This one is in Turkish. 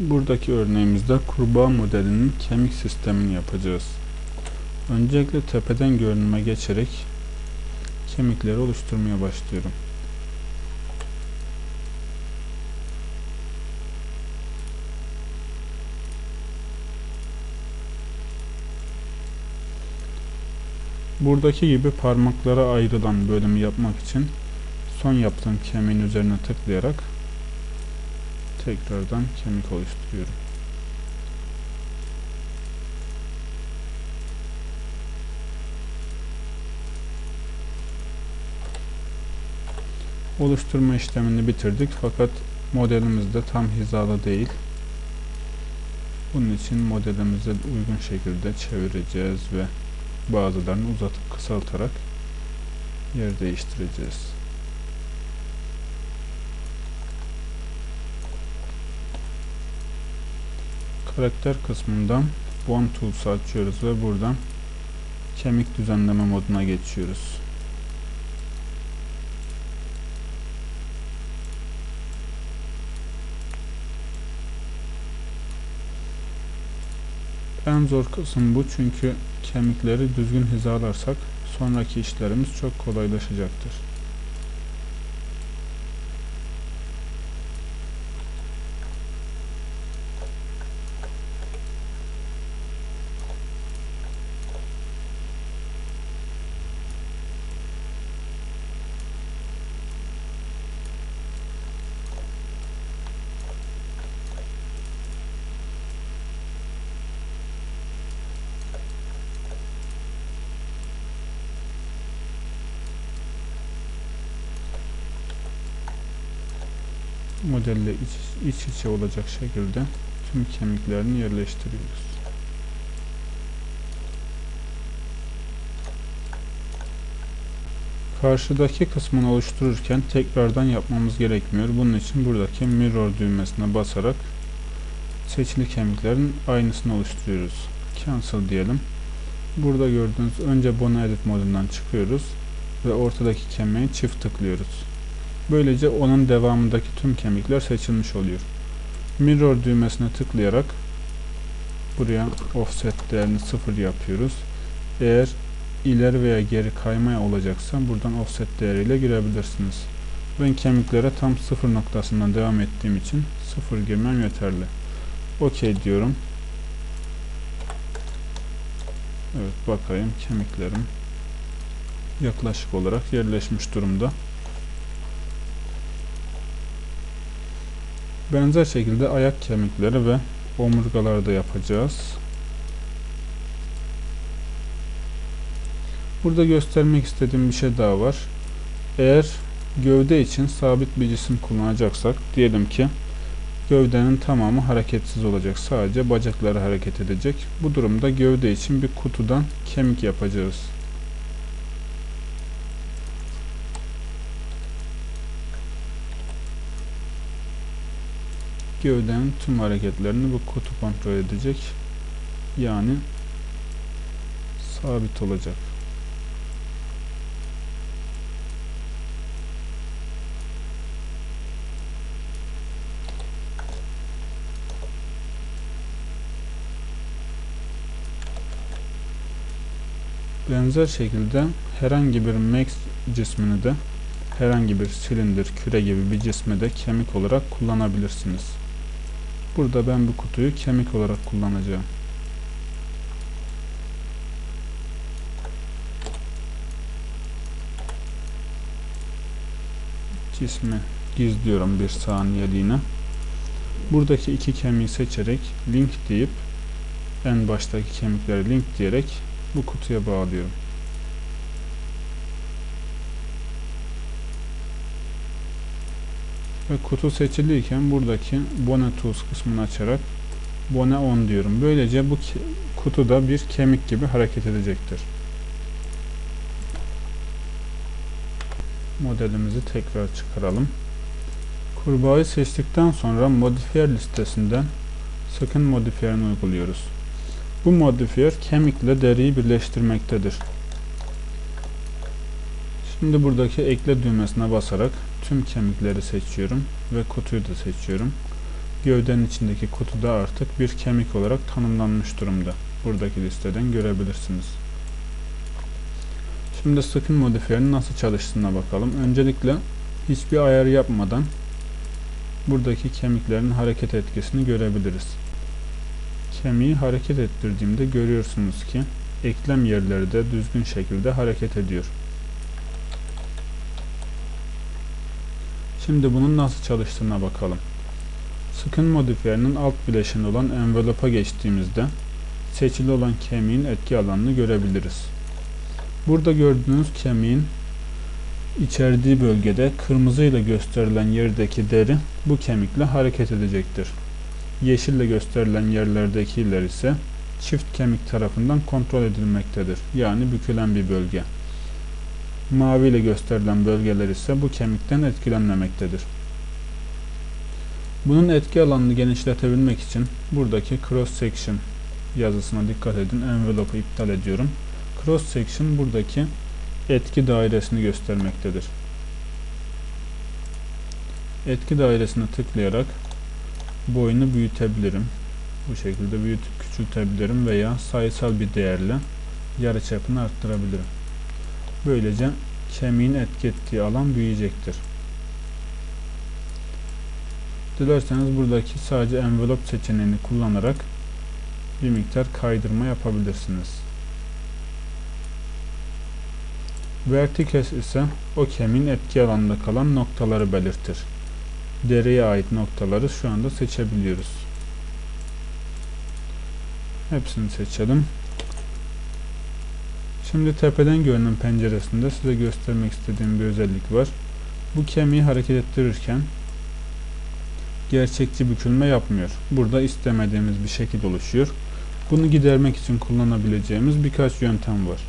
Buradaki örneğimizde kurbağa modelinin kemik sistemini yapacağız. Öncelikle tepeden görünüme geçerek kemikleri oluşturmaya başlıyorum. Buradaki gibi parmaklara ayrılan bölümü yapmak için son yaptığım kemiğin üzerine tıklayarak tekrardan kemik oluşturuyorum. Oluşturma işlemini bitirdik fakat modelimiz de tam hizalı değil. Bunun için modelimizi uygun şekilde çevireceğiz ve bazılarını uzatıp kısaltarak yer değiştireceğiz. Karakter kısmından Bone Tools'u açıyoruz ve buradan kemik düzenleme moduna geçiyoruz. En zor kısım bu çünkü kemikleri düzgün hizalarsak sonraki işlerimiz çok kolaylaşacaktır. Modelle iç, iç içe olacak şekilde tüm kemiklerini yerleştiriyoruz. Karşıdaki kısmını oluştururken tekrardan yapmamız gerekmiyor. Bunun için buradaki mirror düğmesine basarak seçili kemiklerin aynısını oluşturuyoruz. Cancel diyelim. Burada gördüğünüz önce Bone Edit modundan çıkıyoruz ve ortadaki kemiğe çift tıklıyoruz. Böylece onun devamındaki tüm kemikler seçilmiş oluyor. Mirror düğmesine tıklayarak buraya offset değerini 0 yapıyoruz. Eğer ileri veya geri kaymaya olacaksa buradan offset değeriyle girebilirsiniz. Ben kemiklere tam 0 noktasından devam ettiğim için 0 girmem yeterli. OK diyorum. Evet bakayım kemiklerim yaklaşık olarak yerleşmiş durumda. Benzer şekilde ayak kemikleri ve omurgaları da yapacağız. Burada göstermek istediğim bir şey daha var. Eğer gövde için sabit bir cisim kullanacaksak diyelim ki gövdenin tamamı hareketsiz olacak. Sadece bacakları hareket edecek. Bu durumda gövde için bir kutudan kemik yapacağız. Gövdenin tüm hareketlerini bu kutu kontrol edecek. Yani sabit olacak. Benzer şekilde herhangi bir max cismini de herhangi bir silindir, küre gibi bir cismi de kemik olarak kullanabilirsiniz. Burada ben bu kutuyu kemik olarak kullanacağım. Cismi gizliyorum bir saniyeliğine. Buradaki iki kemiği seçerek link deyip en baştaki kemikleri link diyerek bu kutuya bağlıyorum. Ve kutu seçiliyken buradaki Bone Tools kısmını açarak Bone On diyorum. Böylece bu kutuda bir kemik gibi hareket edecektir. Modelimizi tekrar çıkaralım. Kurbağayı seçtikten sonra modifiyer listesinden sakın modifiyerini uyguluyoruz. Bu modifiyer kemikle deriyi birleştirmektedir. Şimdi buradaki ekle düğmesine basarak tüm kemikleri seçiyorum ve kutuyu da seçiyorum. gövdenin içindeki kutuda artık bir kemik olarak tanımlanmış durumda. Buradaki listeden görebilirsiniz. Şimdi skin modifiyerinin nasıl çalıştığına bakalım. Öncelikle hiçbir ayar yapmadan buradaki kemiklerin hareket etkisini görebiliriz. Kemiği hareket ettirdiğimde görüyorsunuz ki eklem yerleri de düzgün şekilde hareket ediyor. Şimdi bunun nasıl çalıştığına bakalım. Skin modifiyerinin alt bileşeni olan envelope'a geçtiğimizde seçili olan kemiğin etki alanını görebiliriz. Burada gördüğünüz kemiğin içerdiği bölgede kırmızı ile gösterilen yerdeki deri bu kemikle hareket edecektir. Yeşille gösterilen yerlerdekiler ise çift kemik tarafından kontrol edilmektedir. Yani bükülen bir bölge. Mavi ile gösterilen bölgeler ise bu kemikten etkilenmemektedir. Bunun etki alanını genişletebilmek için buradaki cross section yazısına dikkat edin. Envelope'u iptal ediyorum. Cross section buradaki etki dairesini göstermektedir. Etki dairesine tıklayarak boyunu büyütebilirim. Bu şekilde büyütüp küçültebilirim veya sayısal bir değerle yarıçapını arttırabilirim. Böylece kemiğin etki ettiği alan büyüyecektir. Dilerseniz buradaki sadece envelope seçeneğini kullanarak bir miktar kaydırma yapabilirsiniz. Vertices ise o kemiğin etki alanında kalan noktaları belirtir. Deriye ait noktaları şu anda seçebiliyoruz. Hepsini seçelim. Şimdi tepeden görünüm penceresinde size göstermek istediğim bir özellik var. Bu kemiği hareket ettirirken gerçekçi bükülme yapmıyor. Burada istemediğimiz bir şekil oluşuyor. Bunu gidermek için kullanabileceğimiz birkaç yöntem var.